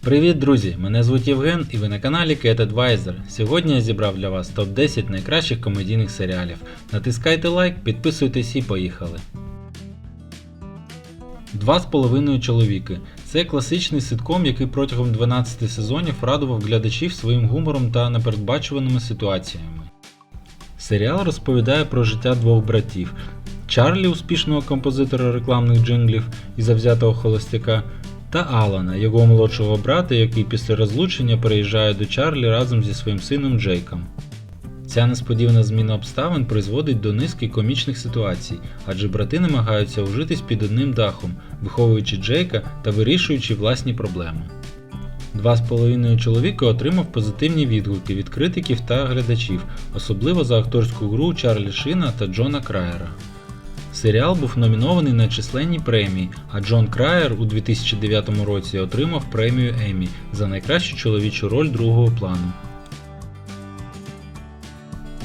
Привіт, друзі! Мене звуть Євген і ви на каналі Cat Advisor. Сьогодні я зібрав для вас топ-10 найкращих комедійних серіалів. Натискайте лайк, підписуйтесь і поїхали. Два з половиною чоловіки. Це класичний ситком, який протягом 12 сезонів радував глядачів своїм гумором та непередбачуваними ситуаціями. Серіал розповідає про життя двох братів: Чарлі, успішного композитора рекламних джинглів і завзятого холостяка, та Алана, його молодшого брата, який після розлучення переїжджає до Чарлі разом зі своїм сином Джейком. Ця несподівана зміна обставин призводить до низки комічних ситуацій, адже брати намагаються ужитись під одним дахом, виховуючи Джейка та вирішуючи власні проблеми. Два з половиною чоловіка отримав позитивні відгуки від критиків та глядачів, особливо за акторську гру Чарлі Шина та Джона Краєра. Серіал був номінований на численні премії, а Джон Краєр у 2009 році отримав премію Еммі за найкращу чоловічу роль другого плану.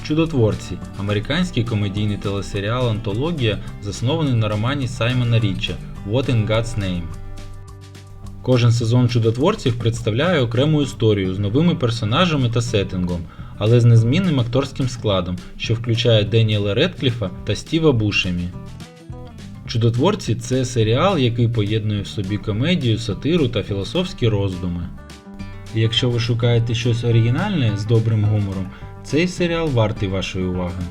Чудотворці американський комедійний телесеріал Антологія, заснований на романі Саймона Річча What in God's Name. Кожен сезон чудотворців представляє окрему історію з новими персонажами та сеттингом, але з незмінним акторським складом, що включає Деніела Редкліфа та Стіва Бушемі. Чудотворці це серіал, який поєднує в собі комедію, сатиру та філософські роздуми. І якщо ви шукаєте щось оригінальне з добрим гумором, цей серіал вартий вашої уваги.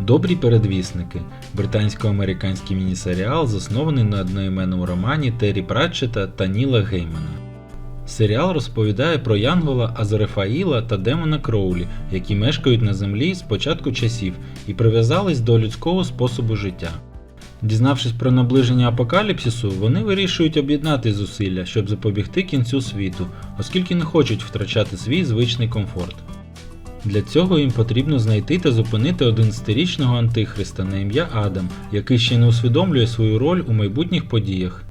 Добрі передвісники британсько-американський міні-серіал, заснований на одноіменному романі Террі Пратчета та Ніла Геймана. Серіал розповідає про Янгола Азарефаїла та Демона Кроулі, які мешкають на землі з початку часів і прив'язались до людського способу життя. Дізнавшись про наближення апокаліпсису, вони вирішують об'єднати зусилля, щоб запобігти кінцю світу, оскільки не хочуть втрачати свій звичний комфорт. Для цього їм потрібно знайти та зупинити 11-річного антихриста на ім'я Адам, який ще не усвідомлює свою роль у майбутніх подіях.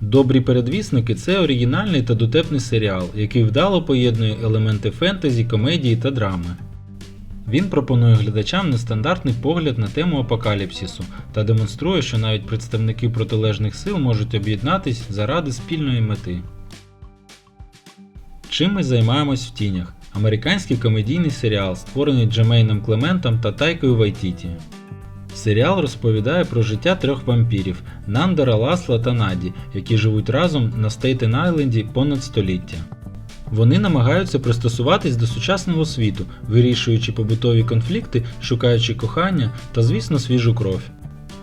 Добрі передвісники це оригінальний та дотепний серіал, який вдало поєднує елементи фентезі, комедії та драми. Він пропонує глядачам нестандартний погляд на тему апокаліпсису та демонструє, що навіть представники протилежних сил можуть об'єднатись заради спільної мети. Чим ми займаємось в тінях? Американський комедійний серіал, створений Джемейном Клементом та Тайкою Вайтіті. Серіал розповідає про життя трьох вампірів Нандера, Ласла та Наді, які живуть разом на Стейтен Айленді понад століття. Вони намагаються пристосуватись до сучасного світу, вирішуючи побутові конфлікти, шукаючи кохання та, звісно, свіжу кров.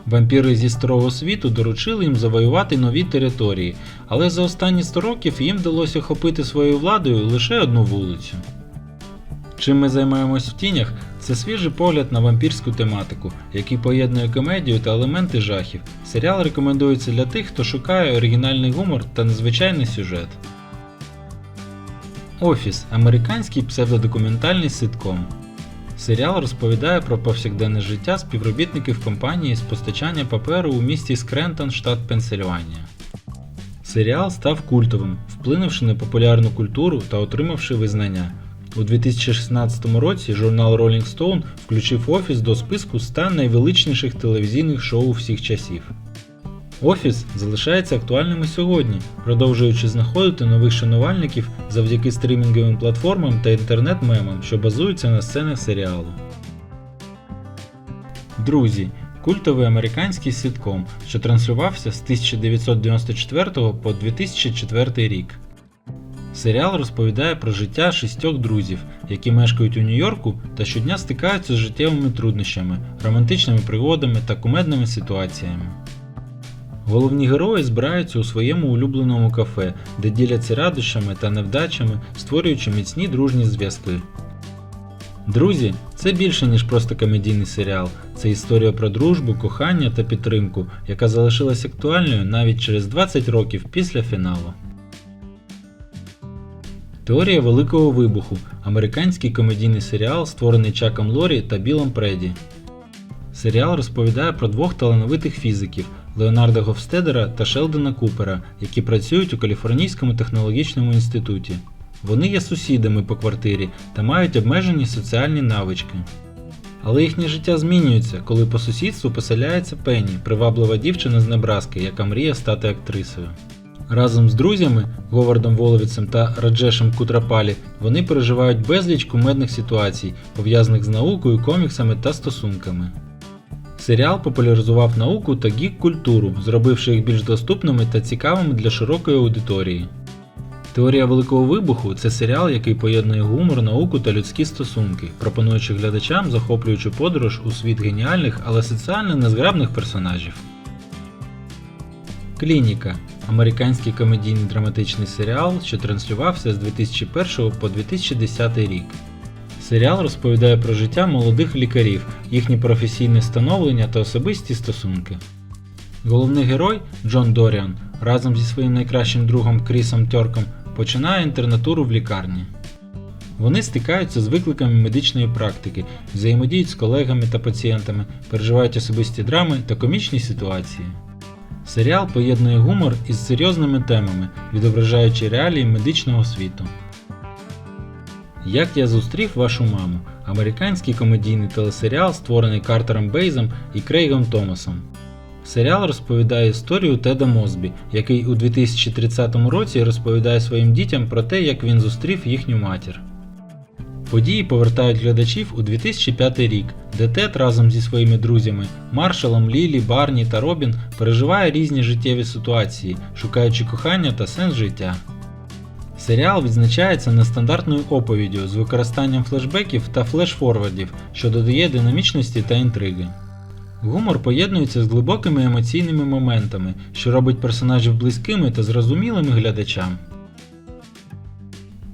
Вампіри зі старого світу доручили їм завоювати нові території, але за останні 100 років їм вдалося охопити своєю владою лише одну вулицю. Чим ми займаємось в тінях, це свіжий погляд на вампірську тематику, який поєднує комедію та елементи жахів. Серіал рекомендується для тих, хто шукає оригінальний гумор та незвичайний сюжет. Офіс американський псевдодокументальний ситком. Серіал розповідає про повсякденне життя співробітників компанії з постачання паперу у місті Скрентон, штат Пенсильванія. Серіал став культовим, вплинувши на популярну культуру та отримавши визнання. У 2016 році журнал Rolling Stone включив Офіс до списку 100 найвеличніших телевізійних шоу всіх часів. Офіс залишається актуальним і сьогодні, продовжуючи знаходити нових шанувальників завдяки стрімінговим платформам та інтернет-мемам, що базуються на сценах серіалу. Друзі. Культовий американський ситком, що транслювався з 1994 по 2004 рік. Серіал розповідає про життя шістьох друзів, які мешкають у Нью-Йорку та щодня стикаються з життєвими труднощами, романтичними пригодами та кумедними ситуаціями. Головні герої збираються у своєму улюбленому кафе, де діляться радощами та невдачами, створюючи міцні дружні зв'язки. Друзі, це більше ніж просто комедійний серіал, це історія про дружбу, кохання та підтримку, яка залишилась актуальною навіть через 20 років після фіналу. Теорія Великого Вибуху американський комедійний серіал, створений Чаком Лорі та Білом Преді. Серіал розповідає про двох талановитих фізиків Леонарда Гофстедера та Шелдона Купера, які працюють у Каліфорнійському технологічному інституті. Вони є сусідами по квартирі та мають обмежені соціальні навички. Але їхнє життя змінюється, коли по сусідству поселяється Пенні, приваблива дівчина з Небраски, яка мріє стати актрисою. Разом з друзями Говардом Воловіцем та Раджешем Кутрапалі вони переживають безліч кумедних ситуацій, пов'язаних з наукою, коміксами та стосунками. Серіал популяризував науку та гік-культуру, зробивши їх більш доступними та цікавими для широкої аудиторії. Теорія Великого Вибуху це серіал, який поєднує гумор, науку та людські стосунки, пропонуючи глядачам захоплюючу подорож у світ геніальних, але соціально незграбних персонажів. Клініка американський комедійний драматичний серіал, що транслювався з 2001 по 2010 рік. Серіал розповідає про життя молодих лікарів, їхні професійне становлення та особисті стосунки. Головний герой Джон Доріан разом зі своїм найкращим другом Крісом Тьорком починає інтернатуру в лікарні. Вони стикаються з викликами медичної практики, взаємодіють з колегами та пацієнтами, переживають особисті драми та комічні ситуації. Серіал поєднує гумор із серйозними темами, відображаючи реалії медичного світу. Як я зустрів вашу маму американський комедійний телесеріал, створений Картером Бейзом і Крейгом Томасом. Серіал розповідає історію Теда Мозбі, який у 2030 році розповідає своїм дітям про те, як він зустрів їхню матір. Події повертають глядачів у 2005 рік, де Тед разом зі своїми друзями Маршалом, Лілі, Барні та Робін переживає різні життєві ситуації, шукаючи кохання та сенс життя. Серіал відзначається нестандартною оповіддю з використанням флешбеків та флешфорвардів, що додає динамічності та інтриги. Гумор поєднується з глибокими емоційними моментами, що робить персонажів близькими та зрозумілими глядачам.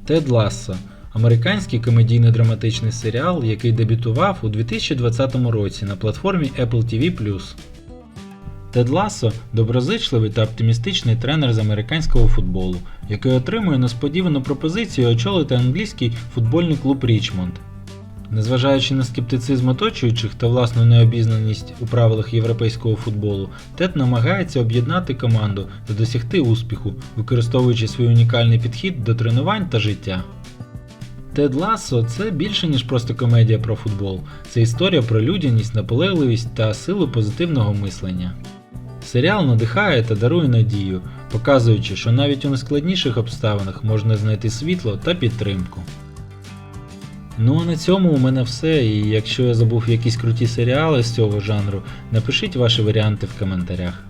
Тед Лассо американський комедійно-драматичний серіал, який дебютував у 2020 році на платформі Apple TV+. Тед Лассо – доброзичливий та оптимістичний тренер з американського футболу, який отримує несподівану пропозицію очолити англійський футбольний клуб Річмонд. Незважаючи на скептицизм оточуючих та власну необізнаність у правилах європейського футболу, Тед намагається об'єднати команду та досягти успіху, використовуючи свій унікальний підхід до тренувань та життя. Тед Лассо це більше, ніж просто комедія про футбол, це історія про людяність, наполегливість та силу позитивного мислення. Серіал надихає та дарує надію, показуючи, що навіть у найскладніших обставинах можна знайти світло та підтримку. Ну а на цьому у мене все. І якщо я забув якісь круті серіали з цього жанру, напишіть ваші варіанти в коментарях.